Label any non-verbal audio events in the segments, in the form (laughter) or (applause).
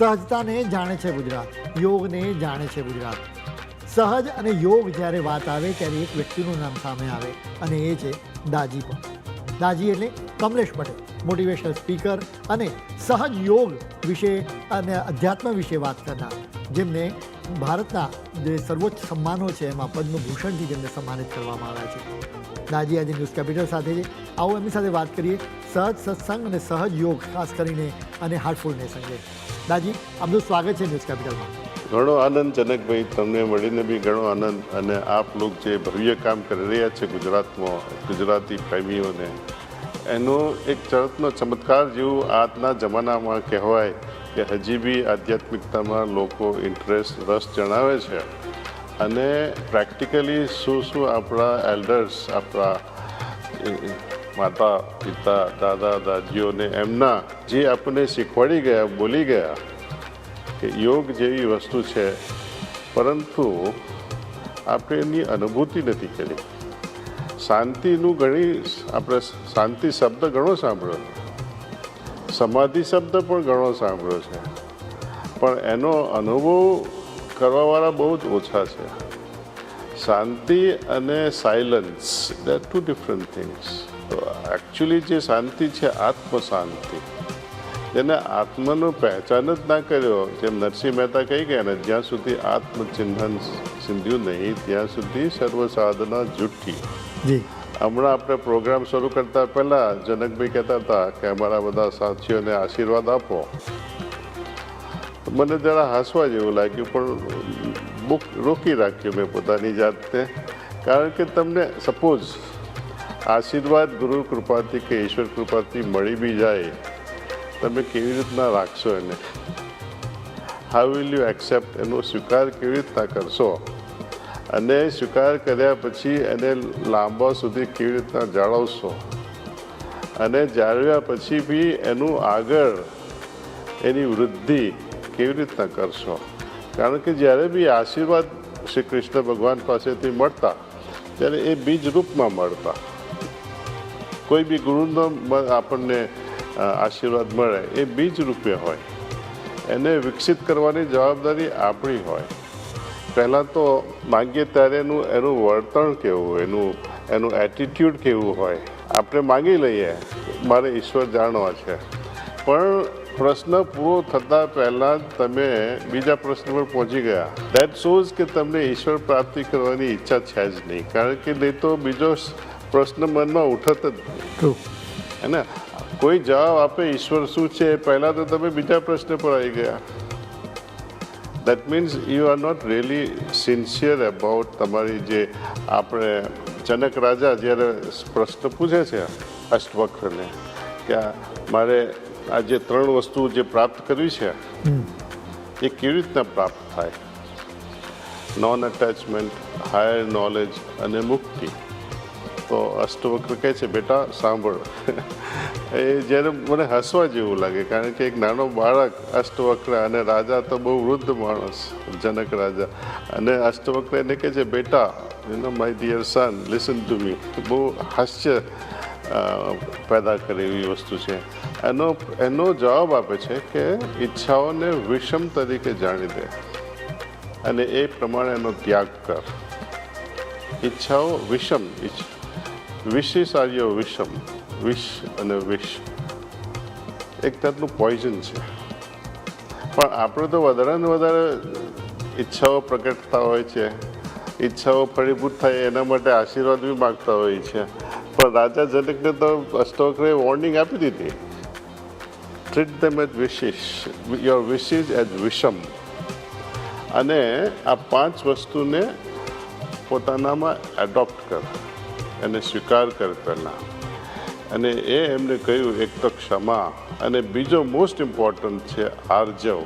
સહજતાને જાણે છે ગુજરાત, યોગને જાણે છે ગુજરાત. સહજ અને યોગ જ્યારે વાત આવે ત્યારે એક વ્યક્તિનું નામ સામે આવે અને એ છે દાજી પણ દાજી એટલે કમલેશ પટેલ મોટિવેશનલ સ્પીકર અને સહજ યોગ વિશે અને અધ્યાત્મ વિશે વાત કરનાર. જેમને ભારતના જે સર્વોચ્ચ સન્માનો છે એમાં પદ્મભૂષણથી જેમને સન્માનિત કરવામાં આવ્યા છે. દાજી આજે ન્યૂઝ કેપિટલ સાથે છે. આવો એમની સાથે વાત કરીએ સહજ સત્સંગ અને સહજ યોગ, ખાસ કરીને અને હાર્ટફુલનેસ અંગે. દાજી, આપનું સ્વાગત છે ન્યૂઝ કેપિટલમાં. ઘણો આનંદ જનકભાઈ તમને મળીને બી ઘણો આનંદ અને આપ લોક જે ભવ્ય કામ કરી રહ્યા છે ગુજરાતમાં, ગુજરાતી પ્રેમીઓને. એનો એક ચરતનો ચમત્કાર જેવું આજના જમાનામાં કહેવાય કે હજી બી આધ્યાત્મિકતામાં લોકો ઇન્ટરેસ્ટ રસ જણાવે છે. અને પ્રેક્ટિકલી શું શું આપણા એલ્ડર્સ આપણા માતા, પિતા, દાદા દાદીઓને એમના જે આપણને શીખવાડી ગયા, બોલી ગયા કે યોગ જેવી વસ્તુ છે, પરંતુ આપણે એની અનુભૂતિ નથી કરી. શાંતિનું ઘણી આપણે શાંતિ શબ્દ ઘણો સાંભળ્યો સમાધિ શબ્દ પણ ઘણો સાંભળ્યો છે. પણ એનો અનુભવ કરવાવાળા બહુ જ ઓછા છે. શાંતિ અને silence the two different things તો એકચ્યુઅલી જે શાંતિ છે આત્મ શાંતિ જેને આત્માનો પહેચાન જ ના કર્યો જેમ નરસિંહ મહેતા કહી ગયા ને જ્યાં સુધી આત્મચિંતન સિંધ્યું નહીં ત્યાં સુધી સર્વ સાધના જુઠ્ઠી. હમણાં આપણે પ્રોગ્રામ શરૂ કરતા પહેલા જનકભાઈ કહેતા હતા કે અમારા બધા સાથીઓને આશીર્વાદ આપો. મને જરા હસવા જેવું લાગ્યું પણ બુક રોકી રાખ્યું મેં પોતાની જાતને. કારણ કે તમને સપોઝ આશીર્વાદ, ગુરુ કૃપાથી કે ઈશ્વર કૃપાથી મળી બી જાય. તમે કેવી રીતના રાખશો એને? હાઉ વિલ યુ એક્સેપ્ટ એનો સ્વીકાર કેવી રીતના કરશો? અને સ્વીકાર કર્યા પછી એને લાંબા સુધી કેવી રીતના જાળવશો? અને જાળવ્યા પછી બી એનું આગળ, એની વૃદ્ધિ કેવી રીતના કરશો? કારણ કે જ્યારે બી આશીર્વાદ શ્રી કૃષ્ણ ભગવાન પાસેથી મળતા, ત્યારે એ બીજ રૂપમાં મળતા. કોઈ બી ગુરુનો આપણને આશીર્વાદ મળે, એ બીજ રૂપે હોય. એને વિકસિત કરવાની જવાબદારી આપણી હોય. પહેલાં તો માગીએ ત્યારે એનું એનું વર્તણ કેવું, એનું એનું એટીટ્યૂડ કેવું હોય. આપણે માગી લઈએ, મારે ઈશ્વર જાણવા છે. પણ પ્રશ્ન પૂરો થતાં પહેલાં જ તમે બીજા પ્રશ્ન પર પહોંચી ગયા. દેટ શોઝ કે તમને ઈશ્વર પ્રાપ્તિ કરવાની ઈચ્છા છે જ નહીં. કારણ કે નહીં તો બીજો પ્રશ્ન મનમાં ઉઠત જ. ટ્રુ હે ને? કોઈ જવાબ આપે ઈશ્વર શું છે? પહેલાં તો તમે બીજા પ્રશ્ન પર આવી ગયા. That means you are not really sincere about તમારી જે આપણે જનક રાજા જ્યારે પ્રશ્ન પૂછે છે અષ્ટવક્રને કે મારે આ જે ત્રણ વસ્તુ જે પ્રાપ્ત કરવી છે એ કેવી રીતના પ્રાપ્ત થાય? નોન અટેચમેન્ટ હાયર નોલેજ અને મુક્તિ. તો અષ્ટવક્ર કહે છે, બેટા, સાંભળ. એ જ્યારે મને હસવા જેવું લાગે, કારણ કે એક નાનો બાળક અષ્ટવક્ર અને રાજા તો બહુ વૃદ્ધ માણસ, જનક રાજા. અને અષ્ટવક્ર એને કહે છે, બેટા you know my dear son listen to me બહુ હાસ્ય પેદા કરે એવી વસ્તુ છે. એનો એનો જવાબ આપે છે કે ઈચ્છાઓને વિષમ તરીકે જાણી દે અને એ પ્રમાણે એનો ત્યાગ કર. ઈચ્છાઓ વિષમ ઈચ્છ. વિશેષ આર્યો વિષમ, વિષ અને વિષ. એક જાતનું પોઈઝન છે. પણ આપણે તો વધારે ને વધારે ઈચ્છાઓ પ્રગટતા હોય છે. ઈચ્છાઓ ફળીભૂત થાય એના માટે આશીર્વાદ બી માગતા હોય છે. પણ રાજા જનકને તો અષ્ટોકરે વોર્નિંગ આપી દીધી. Treat them as wishes your wishes as વિષમ. અને આ પાંચ વસ્તુને પોતાનામાં એડોપ્ટ કર. એને સ્વીકાર કર પહેલાં. અને એ એમને કહ્યું એક તો ક્ષમા અને બીજો મોસ્ટ ઇમ્પોર્ટન્ટ છે આર્જવ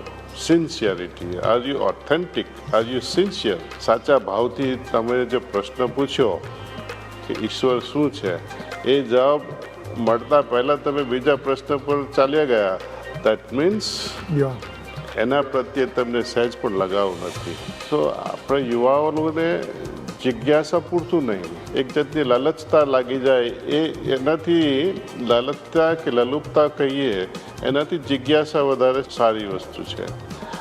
sincerity are you authentic are you sincere સાચા ભાવથી તમે જે પ્રશ્ન પૂછ્યો કે ઈશ્વર શું છે એ જવાબ મળતા પહેલાં તમે બીજા પ્રશ્ન પર ચાલ્યા ગયા. દેટ મીન્સ એના પ્રત્યે તમને સહેજ પણ લગાવ નથી. તો આપણે યુવાઓને જિજ્ઞાસા પૂરતું નહીં. એક જાતની લાલચતા લાગી જાય એ એનાથી લાલચતા કે લલુપતા કહીએ એનાથી જિજ્ઞાસા વધારે સારી વસ્તુ છે.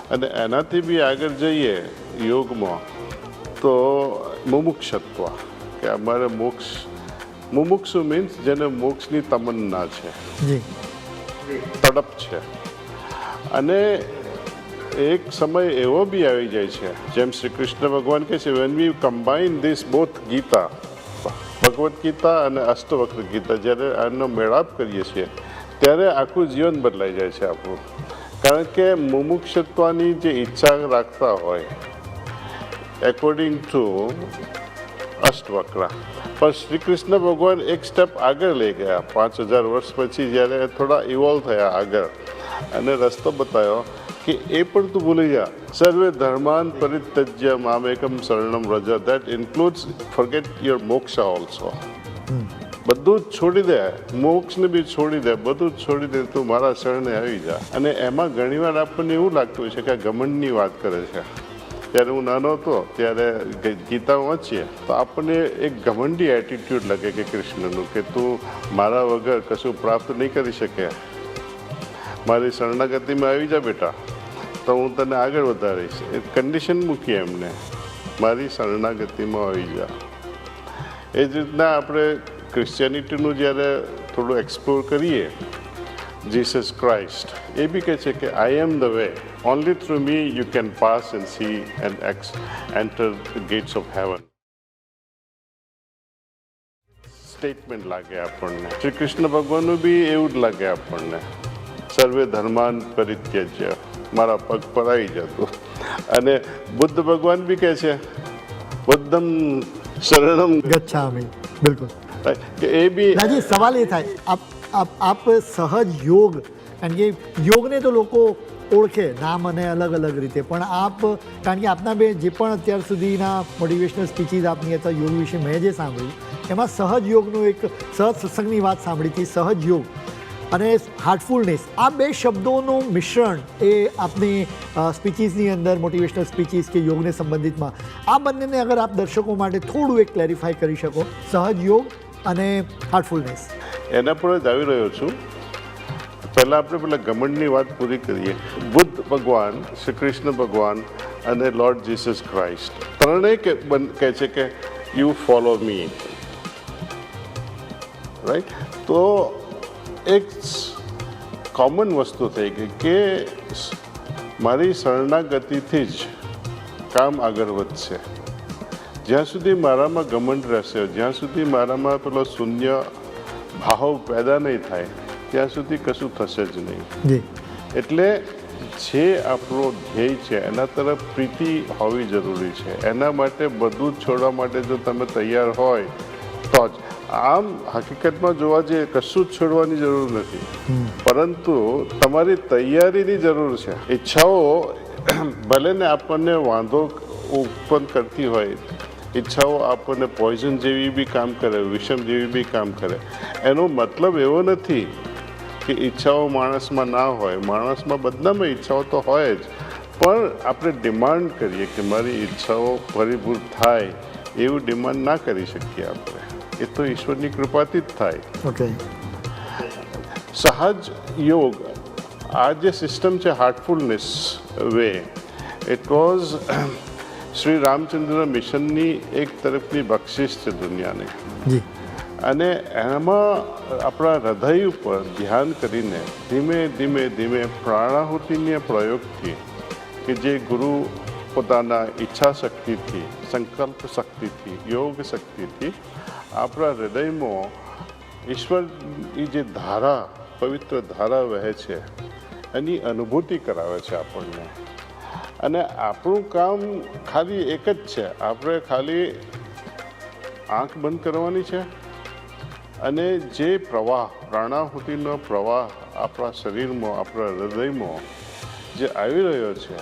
અને એનાથી બી આગળ જઈએ યોગમાં તો મુમુક્ષત્વ કે અમારે મોક્ષ મુમુક્ષુ મીન્સ જેને મોક્ષની તમન્ના છે. તડપ છે. અને એક સમય એવો બી આવી જાય છે, જેમ શ્રી કૃષ્ણ ભગવાન કહે છે when we combine this both Gita Bhagavad Gita અને અષ્ટવક્ર ગીતા જ્યારે આનો મેળાપ કરીએ છીએ, ત્યારે આખું જીવન બદલાઈ જાય છે આપણું. કારણ કે મુમુક્ષત્વની જે ઈચ્છા રાખતા હોય એકોર્ડિંગ ટુ અષ્ટવક્રા. પણ શ્રી કૃષ્ણ ભગવાન એક સ્ટેપ આગળ લઈ ગયા. પાંચ હજાર વર્ષ પછી જ્યારે થોડા ઇવોલ્વ થયા આગળ, અને રસ્તો બતાવ્યો કે એ પણ તું ભૂલી જા. સર્વે ધર્માન પરિત્યજ્ય મામેકમ શરણમ રજ. That includes forget your moksha also બધું જ છોડી દે. મોક્ષને બી છોડી દે. બધું જ છોડી દે. તું મારા શરણે આવી જા. અને એમાં ઘણીવાર આપણને એવું લાગતું હોય છે કે આ ઘમંડની વાત કરે છે. ત્યારે હું નાનો હતો, ત્યારે ગીતા વાંચીએ, તો આપણને એક ઘમંડી એટીટ્યૂડ લાગે કે કૃષ્ણનું, કે તું મારા વગર કશું પ્રાપ્ત નહીં કરી શકે. મારી શરણાગતિમાં આવી જા બેટા. તો હું તને આગળ વધારીશ. એ કન્ડિશન મૂકી એમને. મારી શરણાગતિમાં આવી જા. એ જ રીતના આપણે ક્રિશ્ચિયાનિટીનું જ્યારે થોડું એક્સપ્લોર કરીએ જીસસ ક્રાઇસ્ટ એ બી કહે છે કે I am the way only through me you can pass and see and ex enter gates of heaven statement લાગે આપણને. શ્રી કૃષ્ણ ભગવાનનું બી એવું જ લાગે આપણને. સર્વે ધર્માન પરિત્યજ્ય. મારા પગ પર આવી જતો. અને બુદ્ધ ભગવાન બી કહે છે બુદ્ધમ શરણમ. ગચ્છામી. બિલકુલ. કે એ બી રાજી સવાલ એ થાય. આપ આપ આપ સહજ યોગ કારણ કે યોગને તો લોકો ઓળખે નામ અને અલગ અલગ રીતે. પણ આપ કારણ કે આપના બે જે પણ અત્યાર સુધીના મોટિવેશનલ સ્પીચીસ આપની હતા યોગ વિશે મેં જે સાંભળ્યું એમાં સહજ યોગનું એક સહજ સત્સંગની વાત સાંભળી હતી સહજ યોગ. અને હાર્ટફુલનેસ આ બે શબ્દોનું મિશ્રણ એ આપની સ્પીચીસની અંદર મોટિવેશનલ સ્પીચીસ કે યોગને સંબંધિતમાં, આ બંનેને અગર આપ દર્શકો માટે થોડું એક ક્લેરિફાઈ કરી શકો, સહજ યોગ અને હાર્ટફુલનેસ એના પર જ આવી રહ્યો છું. પહેલાં આપણે પેલા ગમંડની વાત પૂરી કરીએ. બુદ્ધ ભગવાન, શ્રી કૃષ્ણ ભગવાન અને લોર્ડ જીસસ ક્રાઇસ્ટ ત્રણેય કહે છે કે યુ ફોલો મી રાઈટ તો એક કોમન વસ્તુ થઈ ગઈ કે મારી શરણાગતિથી જ કામ આગળ વધશે. જ્યાં સુધી મારામાં ઘમંડ રહેશે જ્યાં સુધી મારામાં પેલો શૂન્ય ભાવ પેદા નહીં થાય ત્યાં સુધી કશું થશે જ નહીં. એટલે જે આપણો ધ્યેય છે એના તરફ પ્રીતિ હોવી જરૂરી છે. એના માટે બધું જ છોડવા માટે જો તમે તૈયાર હોય તો જ. આમ હકીકતમાં જોવા જઈએ કશું જ છોડવાની જરૂર નથી. પરંતુ તમારી તૈયારીની જરૂર છે. ઈચ્છાઓ ભલે ને આપણને વાંધો ઉત્પન્ન કરતી હોય ઈચ્છાઓ આપણને પોઈઝન જેવી બી કામ કરે વિષમ જેવી બી કામ કરે. એનો મતલબ એવો નથી કે ઈચ્છાઓ માણસમાં ના હોય. માણસમાં બધામાં ઈચ્છાઓ તો હોય જ. પણ આપણે ડિમાન્ડ કરીએ કે મારી ઈચ્છાઓ પરિભૂત થાય એવું ડિમાન્ડ ના કરી શકીએ આપણે. એ તો ઈશ્વરની કૃપાથી જ થાય. ઓકે સહજ યોગ આ જે સિસ્ટમ છે heartfulness way it was Shri Ramchandra મિશનની એક તરફની બક્ષિસ છે દુનિયાને. જી. અને એમાં આપણા હૃદય ઉપર ધ્યાન કરીને ધીમે ધીમે ધીમે પ્રાણાહુતિના પ્રયોગથી કે જે ગુરુ પોતાના ઈચ્છા શક્તિથી સંકલ્પ શક્તિથી યોગ શક્તિથી આપણા હૃદયમાં ઈશ્વરની જે ધારા, પવિત્ર ધારા વહે છે, એની અનુભૂતિ કરાવે છે આપણને. અને આપણું કામ ખાલી એક જ છે. આપણે ખાલી આંખ બંધ કરવાની છે અને જે પ્રવાહ, પ્રાણાહુતિનો પ્રવાહ આપણા શરીરમાં, આપણા હૃદયમાં જે આવી રહ્યો છે,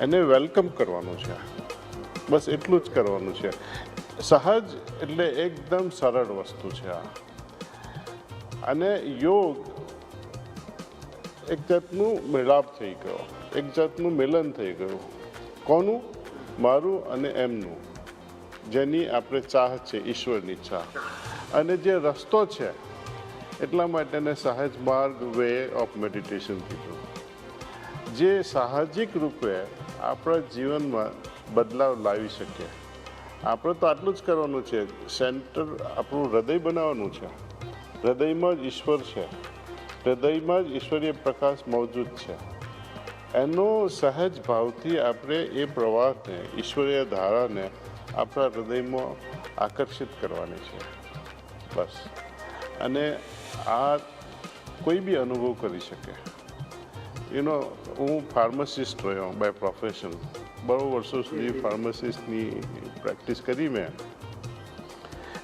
એને વેલકમ કરવાનું છે. બસ એટલું જ કરવાનું છે. સહજ એટલે એકદમ સરળ વસ્તુ છે આ. અને યોગ એક જાતનું મેળાપ થઈ ગયો, એક જાતનું મિલન થઈ ગયું. કોનું? મારું અને એમનું, જેની આપણે ચાહ છે, ઈશ્વરની ચાહ. અને જે રસ્તો છે, એટલા માટેને સહજ માર્ગ વે ઓફ મેડિટેશન કીધું. જે સાહજિક રૂપે આપણા જીવનમાં બદલાવ લાવી શકે. આપણે તો આટલું જ કરવાનું છે. સેન્ટર આપણું હૃદય બનાવવાનું છે. હૃદયમાં જ ઈશ્વર છે. હૃદયમાં જ ઈશ્વરીય પ્રકાશ મોજૂદ છે. એનો સહજ ભાવથી આપણે એ પ્રવાહને, ઈશ્વરીય ધારાને આપણા હૃદયમાં આકર્ષિત કરવાની છે. બસ. અને આ કોઈ બી અનુભવ કરી શકે. એનો હું ફાર્માસિસ્ટ રહ્યો બાય પ્રોફેશન બહુ વર્ષો સુધી ફાર્માસિસ્ટની પ્રેક્ટિસ કરી મેં.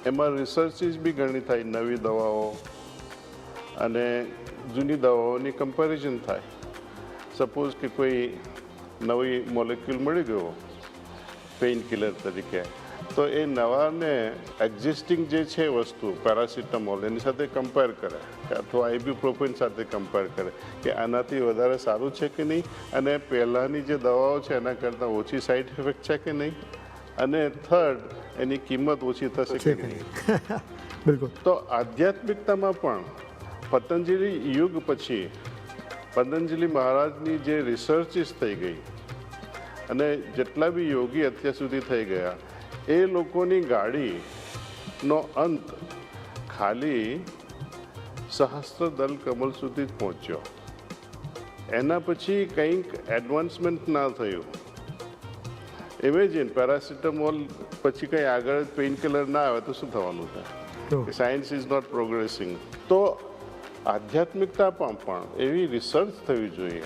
એમાં રિસર્ચિસ બી ઘણી થાય, નવી દવાઓ અને જૂની દવાઓની કમ્પેરિઝન થાય. સપોઝ કે કોઈ નવી મોલેક્યુલ મળી ગયો પેઇન કિલર તરીકે, તો એ નવાને એક્ઝિસ્ટિંગ જે છે વસ્તુ પેરાસિટામોલ એની સાથે કમ્પેર કરે કે અથવા આઈબ્યુપ્રોફેન સાથે કમ્પેર કરે કે આનાથી વધારે સારું છે કે નહીં અને પહેલાંની જે દવાઓ છે, એના કરતાં ઓછી સાઇડ ઇફેક્ટ છે કે નહીં? અને થર્ડ એની કિંમત ઓછી થશે કે કે નહીં? (laughs) બિલકુલ. તો આધ્યાત્મિકતામાં પણ પતંજલિ યુગ પછી પતંજલિ મહારાજની જે રિસર્ચિસ થઈ ગઈ અને જેટલા બી યોગી અત્યાર સુધી થઈ ગયા એ લોકોની ગાડીનો અંત ખાલી સહસ્ત્ર દલ કમલ સુધી જ પહોંચ્યો. એના પછી કંઈક એડવાન્સમેન્ટ ના થયું. ઇમેજિન પેરાસિટામોલ પછી કંઈ આગળ પેઇન કિલર ના આવે તો શું થવાનું છે સાયન્સ ઇઝ નોટ પ્રોગ્રેસિંગ તો આધ્યાત્મિકતા પણ એવી રિસર્ચ થવી જોઈએ.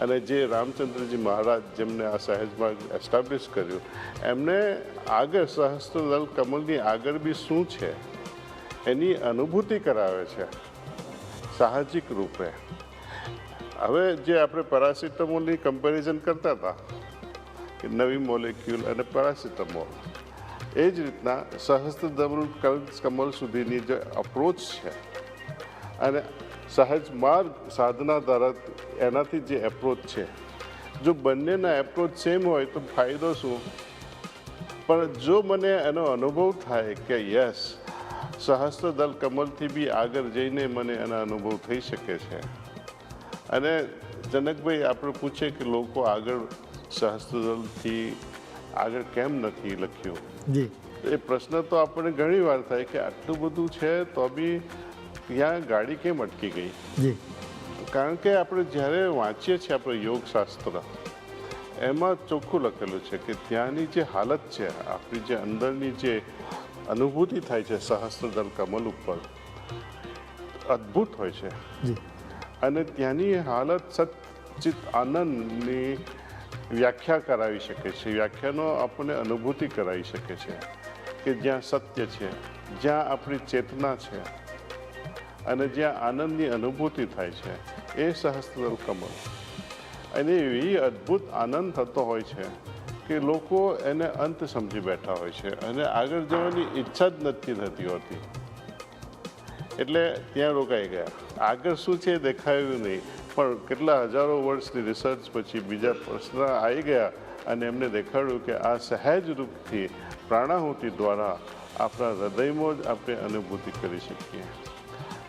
અને જે રામચંદ્રજી મહારાજ જેમને આ સહેજમાં એસ્ટાબ્લિશ કર્યું એમને આગળ સહસ્ત્રદલ કમલની આગળ બી શું છે? એની અનુભૂતિ કરાવે છે સાહજિક રૂપે. હવે જે આપણે પેરાસિટામોલની કમ્પેરિઝન કરતા હતા કે નવી મોલેક્યુલ અને પેરાસિટામોલ. એ જ રીતના સહસ્ત્રદલ કમલ સુધીની જે અપ્રોચ છે અને સહજ માર્ગ સાધના દ્વારા એનાથી જે એપ્રોચ છે. જો બંનેના એપ્રોચ સેમ હોય તો ફાયદો શું? પણ જો મને એનો અનુભવ થાય કે યસ સહસ્ત્રદલ કમલથી બી આગળ જઈને મને એનો અનુભવ થઈ શકે છે. અને જનકભાઈ, આપણે પૂછે કે લોકો આગળ સહસ્ત્રદલથી આગળ કેમ નથી લખ્યું? જી. એ પ્રશ્ન તો આપણને ઘણી વાર થાય કે આટલું બધું છે તો બી ત્યાં ગાડી કેમ અટકી ગઈ? જી. કારણ કે આપણે જ્યારે વાંચીએ છીએ આપણે યોગશાસ્ત્ર એમાં ચોખ્ખું લખેલું છે કે ત્યાંની જે હાલત છે આપણી જે અંદરની જે અનુભૂતિ થાય છે સહસ્ત્રદલ કમલ ઉપર અદ્ભુત હોય છે. અને ત્યાંની હાલત સચિત આનંદની વ્યાખ્યા કરાવી શકે છે. વ્યાખ્યાનો આપણને અનુભૂતિ કરાવી શકે છે કે જ્યાં સત્ય છે, જ્યાં આપણી ચેતના છે અને જ્યાં આનંદની અનુભૂતિ થાય છે, એ સહસ્ત્રદલ કમળ. અને એવી અદ્ભુત આનંદ થતો હોય છે કે લોકો એને અંત સમજી બેઠા હોય છે અને આગળ જવાની ઈચ્છા જ નથી થતી હોતી. એટલે ત્યાં રોકાઈ ગયા. આગળ શું છે દેખાયું નહીં. પણ કેટલા હજારો વર્ષની રિસર્ચ પછી બીજા પ્રશ્ન આવી ગયા અને એમને દેખાડ્યું કે આ સહેજ રૂપથી પ્રાણાહુતિ દ્વારા આપણા હૃદયમાં જ આપણે અનુભૂતિ કરી શકીએ.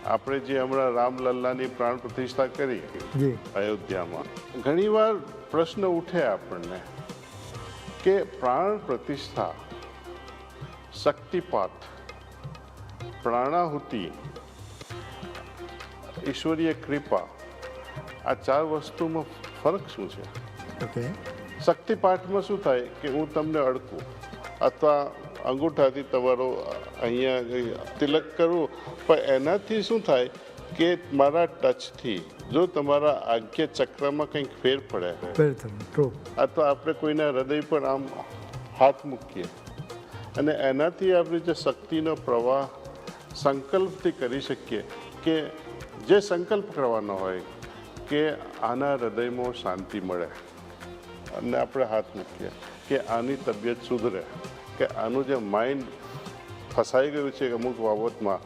આપણે જે હમણાં રામલલ્લાની પ્રાણ પ્રતિષ્ઠા કરી અયોધ્યામાં ઘણીવાર પ્રશ્ન ઉઠે આપણને કે પ્રાણ પ્રતિષ્ઠા શક્તિપાત પ્રાણાહુતિ ઈશ્વરીય કૃપા આ ચાર વસ્તુમાં ફરક શું છે? ઓકે. શક્તિપાઠમાં શું થાય કે હું તમને અડકું? અથવા અંગૂઠાથી તમારો અહીંયા તિલક કરું પણ એનાથી શું થાય કે મારા ટચથી જો તમારા આજ્ઞા ચક્રમાં કંઈક ફેર પડે. અથવા આપણે કોઈના હૃદય પર આમ હાથ મૂકીએ. અને એનાથી આપણે જે શક્તિનો પ્રવાહ સંકલ્પથી કરી શકીએ કે જે સંકલ્પ કરવાનો હોય કે આના હૃદયમાં શાંતિ મળે. અને આપણે હાથ મૂકીએ કે આની તબિયત સુધરે કે આનું જે માઇન્ડ ફસાઈ ગયું છે અમુક બાબતમાં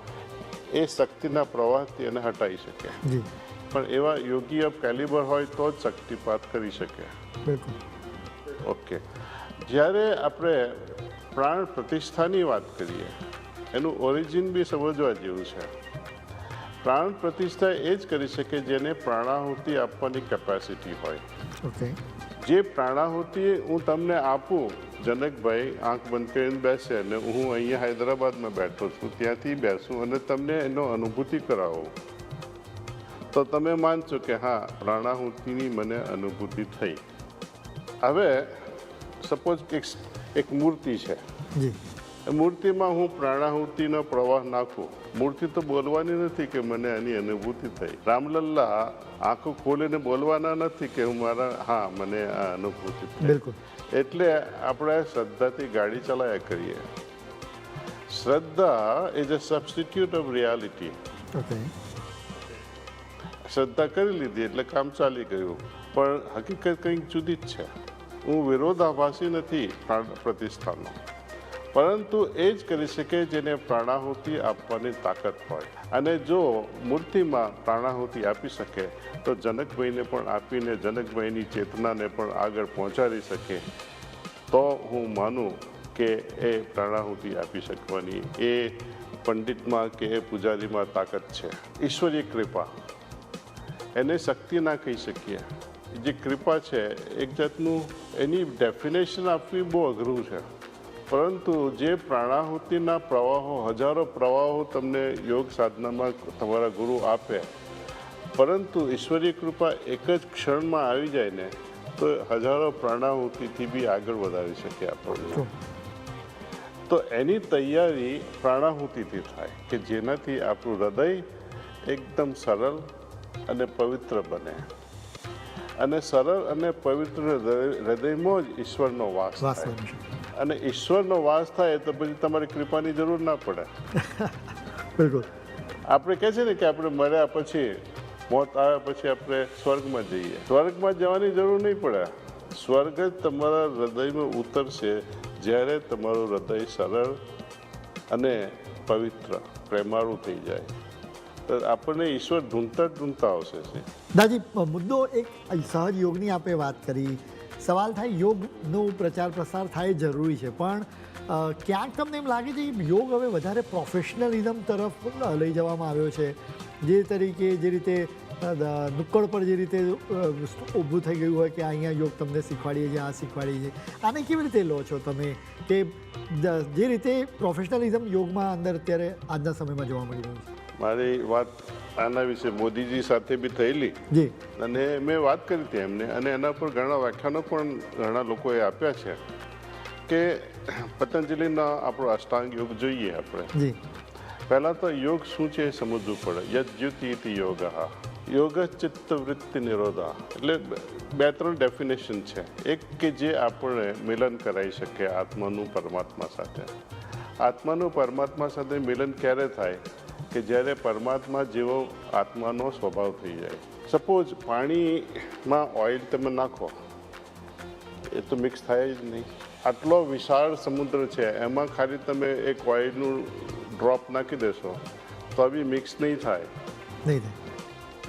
એ શક્તિના પ્રવાહથી એને હટાવી શકે. પણ એવા યોગી ઓફ કેલિબર હોય તો જ શક્તિપાત કરી શકે. ઓકે. જ્યારે આપણે પ્રાણ પ્રતિષ્ઠાની વાત કરીએ એનું ઓરિજિન બી સમજવા જેવું છે. પ્રાણ પ્રતિષ્ઠા એ જ કરી શકે જેને પ્રાણાહુતિ આપવાની કેપેસિટી હોય. ઓકે. જે પ્રાણાહુતિ હું તમને આપું જનકભાઈ આંખ બંધ કરીને બેસે અને હું અહીંયા હૈદરાબાદમાં બેઠો છું ત્યાંથી બેસું અને તમને એનો અનુભૂતિ કરાવું. તો તમે માનશો કે હા પ્રાણાહુતિની મને અનુભૂતિ થઈ. હવે સપોઝ એક એક મૂર્તિ છે. મૂર્તિમાં હું પ્રાણાહુતિનો પ્રવાહ નાખું. મૂર્તિ તો બોલવાની નથી કે મને એની અનુભૂતિ થઈ. રામલલ્લા આંખો ખોલીને બોલવાના નથી કે હું મારા હા મને આ અનુભૂતિ થઈ. બિલકુલ. એટલે આપણે શ્રદ્ધાથી ગાડી ચલાયા કરીએ. Shraddha is a substitute of reality શ્રદ્ધા કરી લીધી એટલે કામ ચાલી ગયું. પણ હકીકત કંઈક જુદી જ છે. હું વિરોધાભાસી નથી પ્રાણ પ્રતિષ્ઠાનો. પરંતુ એ જ કરી શકે જેને પ્રાણાહુતિ આપવાની તાકાત હોય. અને જો મૂર્તિમાં પ્રાણાહુતિ આપી શકે, તો જનકભાઈને પણ આપીને જનકભાઈની ચેતનાને પણ આગળ પહોંચાડી શકે. તો હું માનું કે એ પ્રાણાહુતિ આપી શકવાની. એ પંડિતમાં કે એ પૂજારીમાં તાકાત છે. ઈશ્વરીય કૃપા. એને શક્તિ ના કહી શકીએ. જે કૃપા છે, એક જાતનું એની ડેફિનેશન આપવી બહુ અઘરું છે. પરંતુ જે પ્રાણાહુતિના પ્રવાહો હજારો પ્રવાહો તમને યોગ સાધનામાં તમારા ગુરુ આપે પરંતુ ઈશ્વરીય કૃપા એક જ ક્ષણમાં આવી જાય ને તો હજારો પ્રાણાહુતિથી બી આગળ વધારી શકે આપણને. તો એની તૈયારી પ્રાણાહુતિથી થાય કે જેનાથી આપણું હૃદય એકદમ સરળ અને પવિત્ર બને. અને સરળ અને પવિત્ર હૃદયમાં જ ઈશ્વરનો વાસ થાય. અને ઈશ્વરનો વાસ થાય તો પછી તમારી કૃપાની જરૂર ના પડે. (laughs) બિલકુલ. આપણે કહે છે ને કે આપણે મર્યા પછી મોત આવ્યા પછી આપણે સ્વર્ગમાં જઈએ. સ્વર્ગમાં જવાની જરૂર નહીં પડે. સ્વર્ગ જ તમારા હૃદયમાં ઉતરશે જ્યારે તમારું હૃદય સરળ અને પવિત્ર પ્રેમાળું થઈ જાય. તો આપણને ઈશ્વર ઢૂંઢતા જ ઢૂંઢતા આવશે. દાદી મુદ્દો એક સહજ યોગની આપણે વાત કરી. સવાલ થાય, યોગનો પ્રચાર પ્રસાર થાય જરૂરી છે. પણ ક્યાંક તમને એમ લાગે છે યોગ હવે વધારે પ્રોફેશનલિઝમ તરફ લઈ જવામાં આવ્યો છે? જે તરીકે જે રીતે નુક્કડ પર જે રીતે ઊભું થઈ ગયું હોય કે અહીંયા યોગ તમને શીખવાડીએ છીએ આ શીખવાડીએ છીએ આને કેવી રીતે લો છો તમે? કે જે રીતે પ્રોફેશનલિઝમ યોગમાં અંદર અત્યારે આજના સમયમાં જોવા મળી રહ્યું છે? મારી વાત આના વિશે મોદીજી સાથે બી થયેલી. જી. અને મેં વાત કરી હતી એમને અને એના પર ઘણા વ્યાખ્યાનો પણ ઘણા લોકોએ આપ્યા છે કે પતંજલિના આપણો અષ્ટાંગ યોગ જોઈએ આપણે. પહેલાં તો યોગ શું છે એ સમજવું પડે. યજ્યુતિ યોગ. યોગ ચિત્તવૃત્તિ નિરોધા. એટલે બે ત્રણ ડેફિનેશન છે. એક કે જે આપણે મિલન કરાવી શકે આત્માનું પરમાત્મા સાથે. આત્માનું પરમાત્મા સાથે મિલન ક્યારે થાય? કે જ્યારે પરમાત્મા જેવો આત્માનો સ્વભાવ થઈ જાય. સપોઝ પાણીમાં ઓઇલ તમે નાખો એ તો મિક્સ થાય જ નહીં. આટલો વિશાળ સમુદ્ર છે એમાં ખાલી તમે એક ઓઇલનું ડ્રોપ નાખી દેશો તો બી મિક્સ નહીં થાય.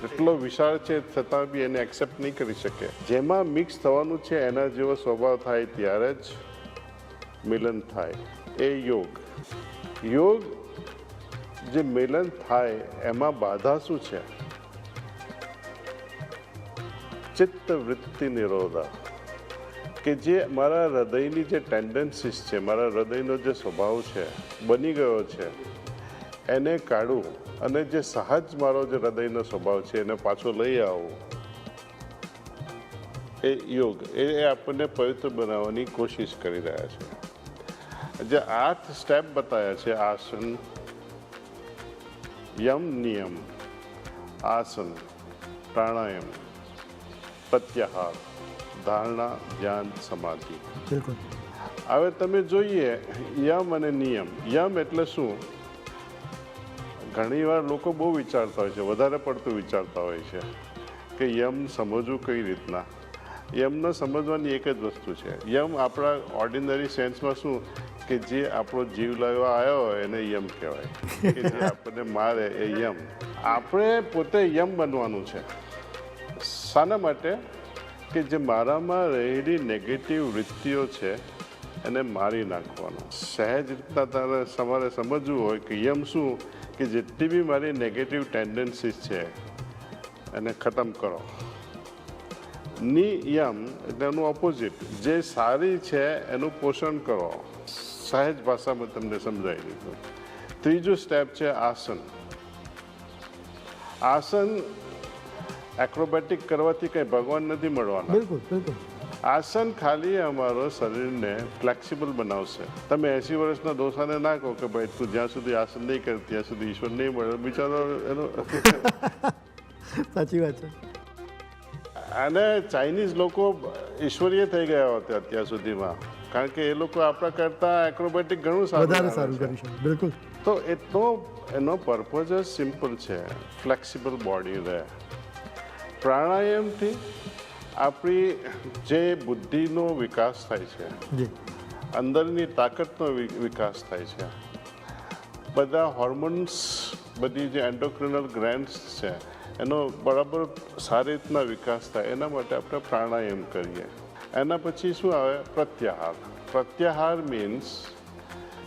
એટલો વિશાળ છે છતાં બી એને એક્સેપ્ટ નહીં કરી શકે. જેમાં મિક્સ થવાનું છે એના જેવો સ્વભાવ થાય ત્યારે જ મિલન થાય. એ યોગ. યોગ જે મિલન થાય, એમાં બાધા શું છે? ચિત્ત વૃત્તિ નિરોધા. કે જે મારા હૃદયની જે ટેન્ડન્સીસ છે, મારા હૃદયનો જે સ્વભાવ છે, બની ગયો છે, એને કાઢું અને જે સહજ મારો જે હૃદયનો સ્વભાવ છે, એને પાછો લઈ આવું. એ યોગ, એ આપણને પવિત્ર બનાવવાની કોશિશ કરી રહ્યા છે. જે આઠ સ્ટેપ બતાવ્યા છે, આસન યમ નિયમ આસન પ્રાણાયામ પ્રત્યાહાર ધારણા ધ્યાન સમાધિ. બિલકુલ. હવે તમે જોઈએ યમ અને નિયમ. યમ એટલે શું? ઘણીવાર લોકો બહુ વિચારતા હોય છે વધારે પડતું વિચારતા હોય છે કે યમ સમજવું કઈ રીતના? યમને સમજવાની એક જ વસ્તુ છે. યમ આપણા ઓર્ડિનરી સેન્સમાં શું? કે જે આપણો જીવ લેવા આવ્યો એને યમ કહેવાય. આપણને મારે એ યમ. આપણે પોતે યમ બનવાનું છે. શાના માટે કે જે મારામાં રહેલી નેગેટિવ વૃત્તિઓ છે, એને મારી નાખવાનો. સહેજ રીતના તારે તમારે સમજવું હોય કે યમ શું? કે જેટલી બી મારી નેગેટિવ ટેન્ડન્સીસ છે, એને ખતમ કરો. નિયમ એટલે એનું ઓપોઝિટ જે સારી છે, એનું પોષણ કરો. સહેજ ભાષામાં તમને સમજાવી દીધું. ત્રીજું સ્ટેપ છે આસન. આસન એક્રોબેટિક કરવાથી કંઈ ભગવાન નથી મળવાના. બિલકુલ બિલકુલ. આસન ખાલી અમારો શરીરને ફ્લેક્સિબલ બનાવશે. તમે એસી વર્ષના ડોસાને ના કહો કે ભાઈ તું જ્યાં સુધી આસન નહીં કરે ત્યાં સુધી ઈશ્વર નહીં મળે. બિચારો એનો (laughs) સાચી વાત છે. અને ચાઇનીઝ લોકો ઈશ્વરીય થઈ ગયા હતા અત્યાર સુધીમાં. કારણ કે એ લોકો આપણા કરતાં એક્રોબેટિક ઘણું સારું વધારે સારું. કરી શકે બિલકુલ. તો એટલો એનો પર્પઝ જ સિમ્પલ છે ફ્લેક્સિબલ બોડી રહે. પ્રાણાયામથી આપણી જે બુદ્ધિનો વિકાસ થાય છે અંદરની તાકાતનો વિકાસ થાય છે બધા હોર્મોન્સ બધી જે એન્ડોક્રિનલ ગ્રેન્ડ્સ છે એનો બરાબર સારી રીતના વિકાસ થાય એના માટે આપણે પ્રાણાયામ કરીએ. એના પછી શું આવે? પ્રત્યાહાર. પ્રત્યાહાર મીન્સ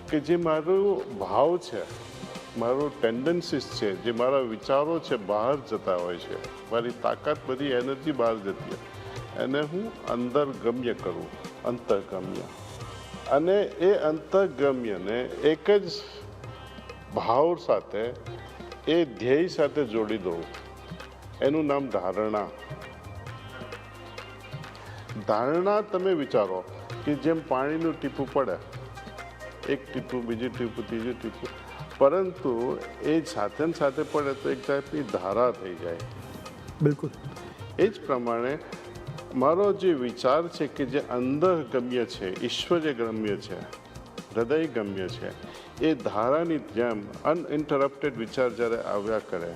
કે જે મારો ભાવ છે, મારું ટેન્ડન્સીસ છે, જે મારા વિચારો છે, બહાર જતા હોય છે, મારી તાકાત બધી એનર્જી બહાર જતી હોય. એને હું અંદર ગમ્ય કરું, અંતર્ગમ્ય. અને એ અંતર્ગમ્યને એક જ ભાવ સાથે, એ ધ્યેય સાથે જોડી દઉં. એનું નામ ધારણા. ધારણા તમે વિચારો કે જેમ પાણીનું ટીપું પડે એક ટીપું બીજું ટીપું ત્રીજું ટીપું પરંતુ એ સાથે ને સાથે પડે તો એક ટાઈપની ધારા થઈ જાય. બિલકુલ. એ જ પ્રમાણે મારો જે વિચાર છે કે જે અંદર ગમ્ય છે ઈશ્વર્ય ગમ્ય છે હૃદય ગમ્ય છે એ ધારાની જેમ અનઇન્ટરપ્ટેડ વિચાર જ્યારે આવ્યા કરે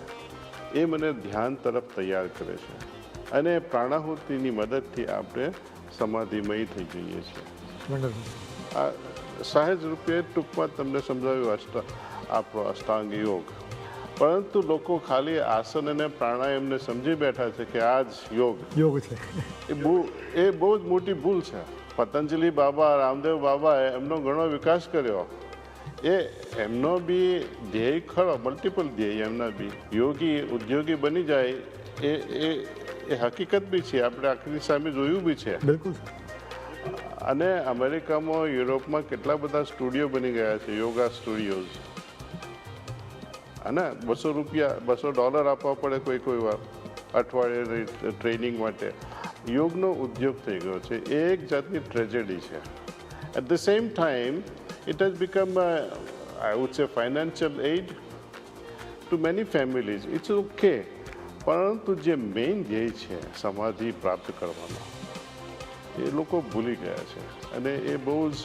એ મને ધ્યાન તરફ તૈયાર કરે છે. અને પ્રાણાહુતિની મદદથી આપણે સમાધિમય થઈ જઈએ છીએ. આ સહેજ રૂપે ટૂંકમાં તમને સમજાવ્યું અષ્ટ આપણો અષ્ટાંગ યોગ. પરંતુ લોકો ખાલી આસન અને પ્રાણાયામને સમજી બેઠા છે કે આ જ યોગ. યોગ છે. એ બહુ એ બહુ જ મોટી ભૂલ છે. પતંજલિ બાબા રામદેવ બાબાએ એમનો ઘણો વિકાસ કર્યો. એ એમનો બી ધ્યેય ખરો મલ્ટિપલ ધ્યેય એમના બી. યોગી ઉદ્યોગી બની જાય એ એ એ હકીકત બી છે આપણે આખરી સામે જોયું બી છે. બિલકુલ અને અમેરિકામાં યુરોપમાં કેટલા બધા સ્ટુડિયો બની ગયા છે યોગા સ્ટુડિયોઝ. અને બસો રૂપિયા બસો ડોલર આપવા પડે કોઈ કોઈ વાર અઠવાડિયે ટ્રેનિંગ માટે. યોગનો ઉદ્યોગ થઈ ગયો છે એ એક જાતની ટ્રેજેડી છે. At the same time it has become I would say financial aid to many families it's okay પરંતુ જે મેઇન ધ્યેય છે સમાધિ પ્રાપ્ત કરવાનો, એ લોકો ભૂલી ગયા છે. અને એ બહુ જ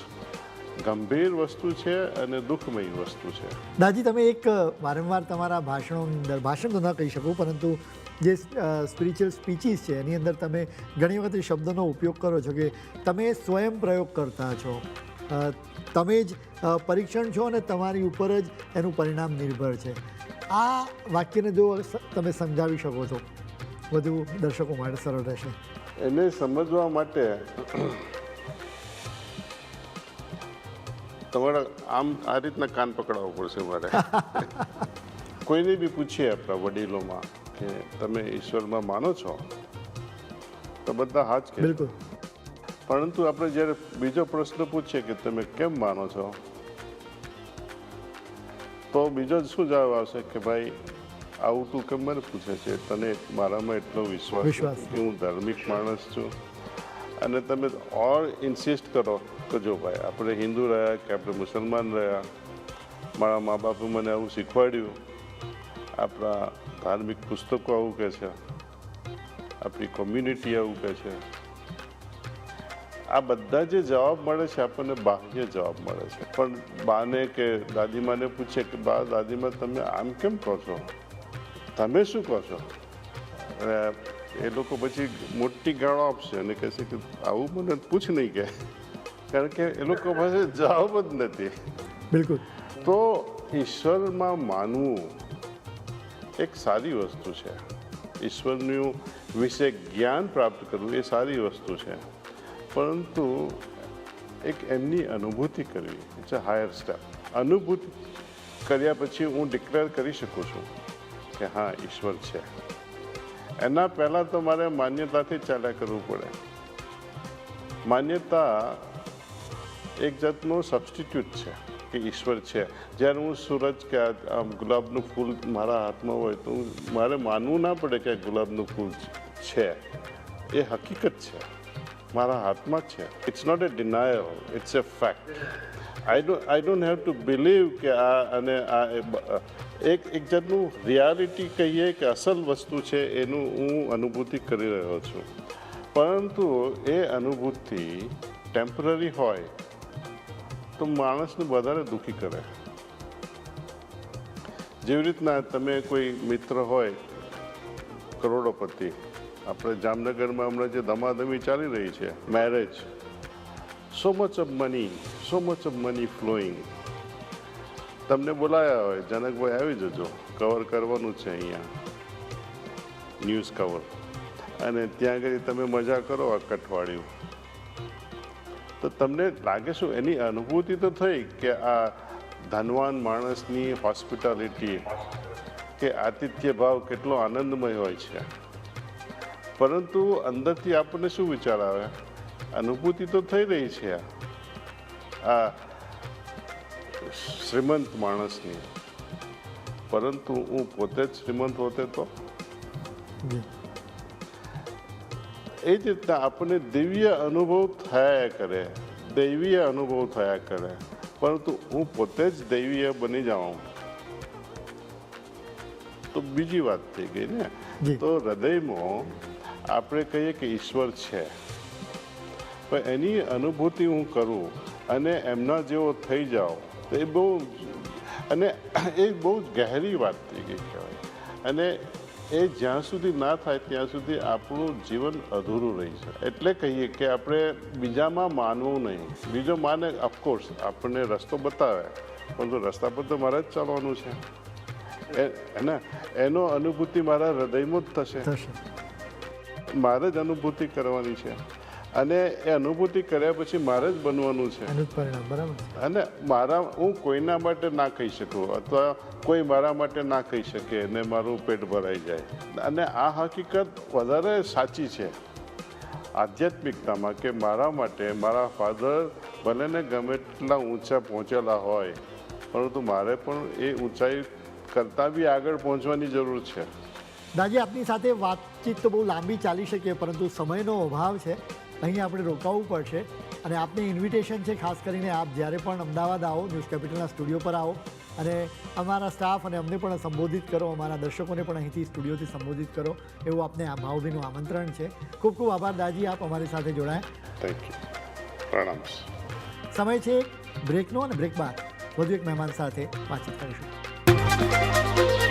ગંભીર વસ્તુ છે અને દુઃખમય વસ્તુ છે. દાજી, તમે એક વારંવાર તમારા ભાષણોની અંદર, ભાષણ તો ન કહી શકું, પરંતુ જે સ્પિરિચ્યુઅલ સ્પીચીસ છે, એની અંદર તમે ઘણી વખત શબ્દનો ઉપયોગ કરો છો કે તમે સ્વયં પ્રયોગ કરતા છો. તમે જ પરીક્ષણ છો અને તમારી ઉપર જ એનું પરિણામ નિર્ભર છે. આ વાક્યને જો તમે સમજાવી શકો છો વધુ દર્શકો માટે સરળ રહેશે. એને સમજવા માટે તમારા આમ આ રીતના કાન પકડાવવું પડશે મારે. (laughs) કોઈને બી પૂછીએ આપણા વડીલોમાં કે તમે ઈશ્વરમાં માનો છો તો બધા હાથ કે બિલકુલ. પરંતુ આપણે જ્યારે બીજો પ્રશ્ન પૂછીએ કે તમે કેમ માનો છો તો બીજો જ શું જવાબ આવશે કે ભાઈ આવું તું કેમ મને પૂછે છે? તને મારામાં એટલો વિશ્વાસ કે હું ધાર્મિક માણસ છું. અને તમે ઓર ઇન્સિસ્ટ કરો કે જો ભાઈ આપણે હિન્દુ રહ્યા કે આપણે મુસલમાન રહ્યા મારા મા બાપે મને આવું શીખવાડ્યું આપણા ધાર્મિક પુસ્તકો આવું કહે છે આપણી કોમ્યુનિટી આવું કહે છે આ બધા જે જવાબ મળે છે આપણને બાહ્ય જવાબ મળે છે. પણ બાને કે દાદીમાને પૂછે કે બા દાદીમા તમે આમ કેમ કહો છો? તમે શું કહો છો? અને એ લોકો પછી મોટી ગાળો આપશે અને કહેશે કે આવું મને પૂછ નહીં કે. કારણ કે એ લોકો પાસે જવાબ જ નથી. બિલકુલ. તો ઈશ્વરમાં માનવું એક સારી વસ્તુ છે. ઈશ્વરનું વિશે જ્ઞાન પ્રાપ્ત કરવું એ સારી વસ્તુ છે. પરંતુ એક એમની અનુભૂતિ કરવી ઇટ્સ અ હાયર સ્ટેપ અનુભૂતિ કર્યા પછી હું ડિક્લેર કરી શકું છું કે હા, ઈશ્વર છે. એના પહેલાં તો મારે માન્યતાથી ચાલ્યા કરવું પડે. માન્યતા એક જાતનું સબસ્ટિટ્યૂટ છે કે ઈશ્વર છે. જ્યારે હું સૂરજ કે આમ ગુલાબનું ફૂલ મારા હાથમાં હોય તો મારે માનવું ના પડે કે ગુલાબનું ફૂલ છે. એ હકીકત છે. મારા હાથમાં છે. It's not a denial it's a fact I don't I don't have to believe કે આ અને આ એક એક જાતનું રિયાલિટી કહીએ કે અસલ વસ્તુ છે એનું હું અનુભૂતિ કરી રહ્યો છું. પરંતુ એ અનુભૂતિ ટેમ્પરરી હોય, તો માણસને વધારે દુઃખી કરે. જેવી રીતના તમે કોઈ મિત્ર હોય કરોડોપતિ. આપણે જામનગરમાં હમણાં જે ધમાધમી ચાલી રહી છે marriage so much of money so much of money flowing તમને બોલાયા હોય, જનકભાઈ આવી જજો. કવર કરવાનું છે અહીંયા. ન્યૂઝ કવર અને ત્યાં આગળ તમે મજા કરો આ કઠવાડિયું. તો તમને લાગે શું, એની અનુભૂતિ તો થઈ કે આ ધનવાન માણસની હોસ્પિટાલિટી કે આતિથ્ય ભાવ કેટલો આનંદમય હોય છે. પરંતુ અંદરથી આપણને શું વિચાર આવે? અનુભૂતિ તો થઈ રહી છે. આ શ્રીમંત માણસની. પરંતુ હું પોતે જ શ્રીમંત હોતે તો? એ જ રીતના આપણને દિવ્ય અનુભવ થયા કરે. દૈવીય અનુભવ થયા કરે. પરંતુ હું પોતે જ દૈવીય બની જાઉં. તો બીજી વાત થઈ ગઈ ને. તો હૃદયમાં આપણે કહીએ કે ઈશ્વર છે. પણ એની અનુભૂતિ હું કરું અને એમના જેવો થઈ જાઉં તો એ બહુ અને એ બહુ જ ગહેરી વાત થઈ ગઈ કહેવાય. અને એ જ્યાં સુધી ના થાય ત્યાં સુધી આપણું જીવન અધૂરું રહી છે એટલે કહીએ કે આપણે બીજામાં માનવું નહીં. બીજો માને ઓફકોર્સ આપણને રસ્તો બતાવે. પરંતુ રસ્તા પર તો મારે જ ચાલવાનું છે. એને એનો અનુભૂતિ મારા હૃદયમાં જ થશે. મારે જ અનુભૂતિ કરવાની છે. અને એ અનુભૂતિ કર્યા પછી મારે જ બનવાનું છે. અને મારા હું કોઈના માટે ના કહી શકું અથવા કોઈ મારા માટે ના કહી શકે ને મારું પેટ ભરાઈ જાય. અને આ હકીકત વધારે સાચી છે. આધ્યાત્મિકતામાં કે મારા માટે મારા ફાધર ભલે ને ગમે એટલા ઊંચા પહોંચેલા હોય પરંતુ મારે પણ એ ઊંચાઈ કરતાં બી આગળ પહોંચવાની જરૂર છે. દાજી આપની સાથે વાતચીત તો બહુ લાંબી ચાલી શકે પરંતુ સમયનો અભાવ છે. અહીં આપણે રોકાવું પડશે. અને આપને ઇન્વિટેશન છે ખાસ કરીને આપ જ્યારે પણ અમદાવાદ આવો ન્યૂઝ કેપિટલના સ્ટુડિયો પર આવો અને અમારા સ્ટાફ અને અમને પણ સંબોધિત કરો અમારા દર્શકોને પણ અહીંથી સ્ટુડિયોથી સંબોધિત કરો એવું આપને આ ભાવભીનું આમંત્રણ છે. ખૂબ ખૂબ આભાર દાજી આપ અમારી સાથે જોડાયા. થેન્ક યુ પ્રણામ. સમય છે બ્રેકનો અને બ્રેક બાદ. વધુ એક મહેમાન સાથે વાતચીત કરીશું. Thank you.